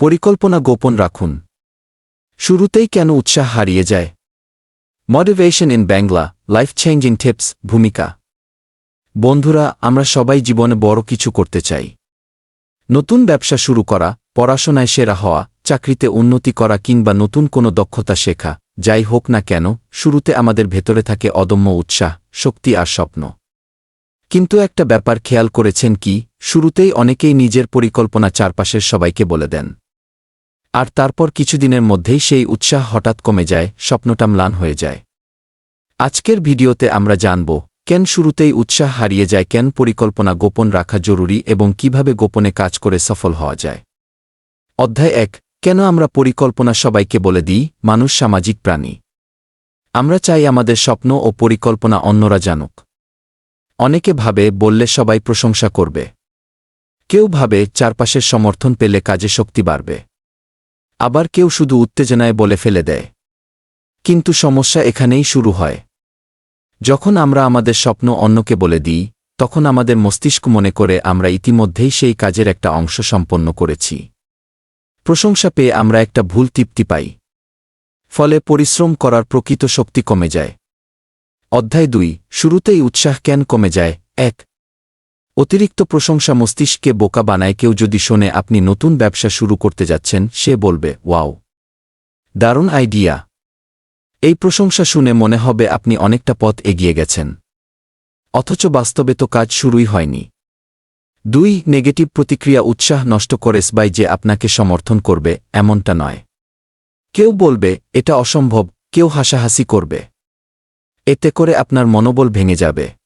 পরিকল্পনা গোপন রাখুন। শুরুতেই কেন উৎসাহ হারিয়ে যায়? Motivation in Bangla life changing tips ভূমিকা। বন্ধুরা, আমরা সবাই জীবনে বড় কিছু করতে চাই। নতুন ব্যবসা শুরু করা, পড়াশোনায় সেরা হওয়া, চাকরিতে উন্নতি করা কিংবা নতুন কোনো দক্ষতা শেখা, যাই হোক না কেন, শুরুতে আমাদের ভেতরে থাকে অদম্য উৎসাহ, শক্তি আর স্বপ্ন। কিন্তু একটা ব্যাপার খেয়াল করেছেন কি, শুরুতেই অনেকেই নিজের পরিকল্পনা চারপাশের সবাইকে বলে দেন। আর তারপর কিছুদিনের মধ্যেই সেই উৎসাহ হঠাৎ কমে যায় স্বপ্নটা ম্লান হয়ে যায়। আজকের ভিডিওতে আমরা জানব, কেন শুরুতেই উৎসাহ হারিয়ে যায়, কেন পরিকল্পনা গোপন রাখা জরুরি এবং কীভাবে গোপনে কাজ করে সফল হওয়া যায়। অধ্যায় এক, কেন আমরা পরিকল্পনা সবাইকে বলে দিই, মানুষ সামাজিক প্রাণী? আমরা চাই আমাদের স্বপ্ন ও পরিকল্পনা অন্যরা জানুক। অনেকে ভাবে, বললে সবাই প্রশংসা করবে। কেউ ভাবে, চারপাশের সমর্থন পেলে কাজে শক্তি বাড়বে। আবার কেউ শুধু উত্তেজনায় বলে ফেলে দেয়। কিন্তু সমস্যা এখানেই শুরু হয়। যখন আমরা আমাদের স্বপ্ন অন্যকে বলে দিই, তখন আমাদের মস্তিষ্ক মনে করে আমরা ইতিমধ্যেই সেই কাজের একটা অংশ সম্পন্ন করেছি। প্রশংসা পেয়ে আমরা একটা ভুল তৃপ্তি পাই। ফলে পরিশ্রম করার প্রকৃত শক্তি কমে যায়। অধ্যায় দুই, শুরুতেই উৎসাহ কেন কমে যায়? এক অতিরিক্ত প্রশংসা মস্তিষ্ককে বোকা বানায় কেউ যদি শোনে আপনি নতুন ব্যবসা শুরু করতে যাচ্ছেন, সে বলবে, ওয়াও। দারুণ আইডিয়া। এই প্রশংসা শুনে মনে হবে আপনি অনেকটা পথ এগিয়ে গেছেন। অথচ বাস্তবে তো কাজ শুরুই হয়নি। দুই, নেগেটিভ প্রতিক্রিয়া উৎসাহ নষ্ট করে স্বাই যে আপনাকে সমর্থন করবে, এমনটা নয়। কেউ বলবে, এটা অসম্ভব। কেউ হাসাহাসি করবে। এতে করে আপনার মনোবল ভেঙে যাবে।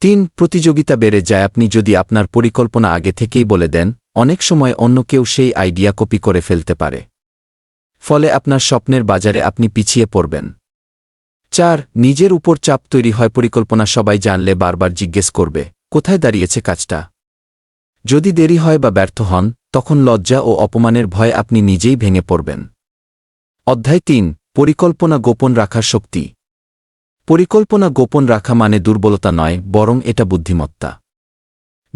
তিন, প্রতিযোগিতা বেড়ে যায়। আপনি যদি আপনার পরিকল্পনা আগে থেকেই বলে দেন, অনেক সময় অন্য কেউ সেই আইডিয়া কপি করে ফেলতে পারে। ফলে আপনার স্বপ্নের বাজারে আপনি পিছিয়ে পড়বেন। চার, নিজের উপর চাপ তৈরি হয়। পরিকল্পনা সবাই জানলে বারবার জিজ্ঞেস করবে, কোথায় দাঁড়িয়েছে কাজটা? যদি দেরি হয় বা ব্যর্থ হন, তখন লজ্জা ও অপমানের ভয় আপনি নিজেই ভেঙে পড়বেন। অধ্যায় তিন, পরিকল্পনা গোপন রাখার শক্তি। পরিকল্পনা গোপন রাখা মানে দুর্বলতা নয়, বরং এটা বুদ্ধিমত্তা।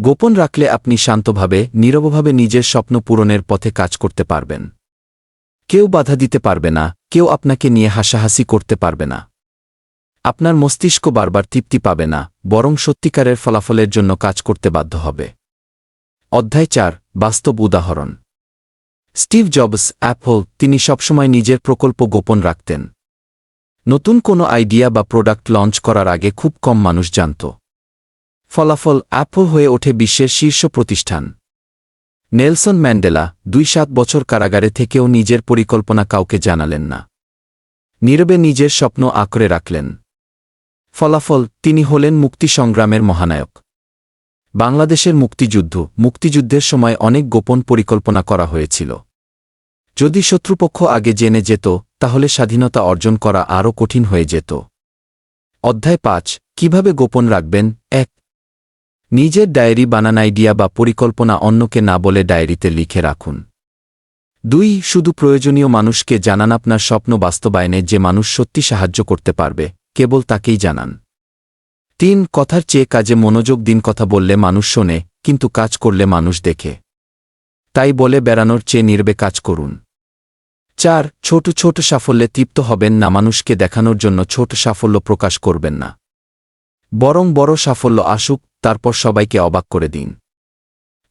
গোপন রাখলে আপনি শান্তভাবে, নীরবভাবে নিজের স্বপ্ন পূরণের পথে কাজ করতে পারবেন। কেউ বাধা দিতে পারবে না, কেউ আপনাকে নিয়ে হাসাহাসি করতে পারবে না। আপনার মস্তিষ্ক বারবার তৃপ্তি পাবে না, বরং সত্যিকারের ফলাফলের জন্য কাজ করতে বাধ্য হবে। অধ্যায় চার, বাস্তব উদাহরণ। স্টিভ জবস অ্যাপ অ্যাপল, তিনি সবসময় নিজের প্রকল্প গোপন রাখতেন। নতুন কোনো আইডিয়া বা প্রোডাক্ট লঞ্চ করার আগে খুব কম মানুষ জানত। ফলাফল অ্যাপল হয়ে ওঠে বিশ্বের শীর্ষ প্রতিষ্ঠান। নেলসন ম্যান্ডেলা দুই সাত বছর কারাগারে থেকেও নিজের পরিকল্পনা কাউকে জানালেন না। নীরবে নিজের স্বপ্ন আঁকড়ে রাখলেন। ফলাফল, তিনি হলেন মুক্তি সংগ্রামের মহানায়ক। বাংলাদেশের মুক্তিযুদ্ধ, মুক্তিযুদ্ধের সময় অনেক গোপন পরিকল্পনা করা হয়েছিল। যদি শত্রুপক্ষ আগে জেনে যেত, তাহলে স্বাধীনতা অর্জন করা আরও কঠিন হয়ে যেত। অধ্যায় পাঁচ, কীভাবে গোপন রাখবেন? এক। নিজের ডায়েরি বানান আইডিয়া বা পরিকল্পনা অন্যকে না বলে ডায়েরিতে লিখে রাখুন। দুই, শুধু প্রয়োজনীয় মানুষকে জানান আপনার স্বপ্ন বাস্তবায়নে যে মানুষ সত্যি সাহায্য করতে পারবে, কেবল তাকেই জানান। তিন, কথার চেয়ে কাজে মনোযোগ দিন কথা বললে মানুষ শোনে, কিন্তু কাজ করলে মানুষ দেখে। তাই বলে বেড়ানোর চেয়ে নির্বে কাজ করুন। চার, ছোট ছোট সাফল্যে তৃপ্ত হবেন না, মানুষকে দেখানোর জন্য ছোট সাফল্য প্রকাশ করবেন না। বরং বড় সাফল্য আসুক, তারপর সবাইকে অবাক করে দিন।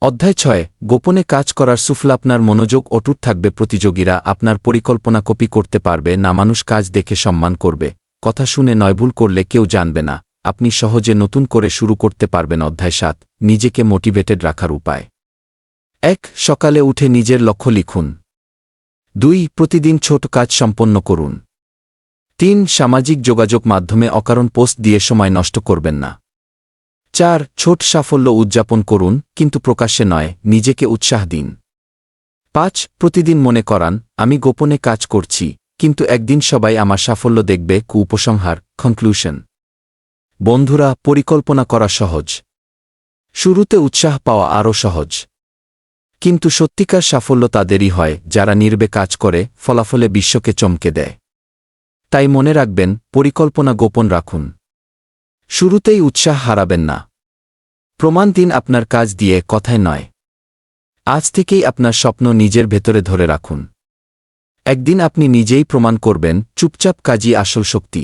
অধ্যায় ছয়, গোপনে কাজ করার সুফল আপনার মনোযোগ অটুট থাকবে প্রতিযোগীরা, আপনার পরিকল্পনা কপি করতে পারবে না, মানুষ কাজ দেখে সম্মান করবে। কথা শুনে নয়, ভুল করলে কেউ জানবে না। আপনি সহজে নতুন করে শুরু করতে পারবেন অধ্যায় সাত, নিজেকে মোটিভেটেড রাখার উপায়। এক, সকালে উঠে নিজের লক্ষ্য লিখুন। দুই, প্রতিদিন ছোট কাজ সম্পন্ন করুন। তিন, সামাজিক যোগাযোগ মাধ্যমে অকারণ পোস্ট দিয়ে সময় নষ্ট করবেন না। চার, ছোট সাফল্য উদযাপন করুন, কিন্তু প্রকাশ্যে নয়, নিজেকে উৎসাহ দিন। পাঁচ, প্রতিদিন মনে করান, আমি গোপনে কাজ করছি, কিন্তু একদিন সবাই আমার সাফল্য দেখবে কু উপসংহার কনক্লুশন বন্ধুরা, পরিকল্পনা করা সহজ। শুরুতে উৎসাহ পাওয়া আরও সহজ। কিন্তু সত্যিকার সাফল্য তাদেরই হয়, যারা নির্বে কাজ করে, ফলাফলে বিশ্বকে চমকে দেয়। তাই মনে রাখবেন, পরিকল্পনা গোপন রাখুন। শুরুতেই উৎসাহ হারাবেন না। প্রমাণ দিন আপনার কাজ দিয়ে, কথায় নয়। আজ থেকেই আপনার স্বপ্ন নিজের ভেতরে ধরে রাখুন। একদিন আপনি নিজেই প্রমাণ করবেন, চুপচাপ কাজই আসল শক্তি।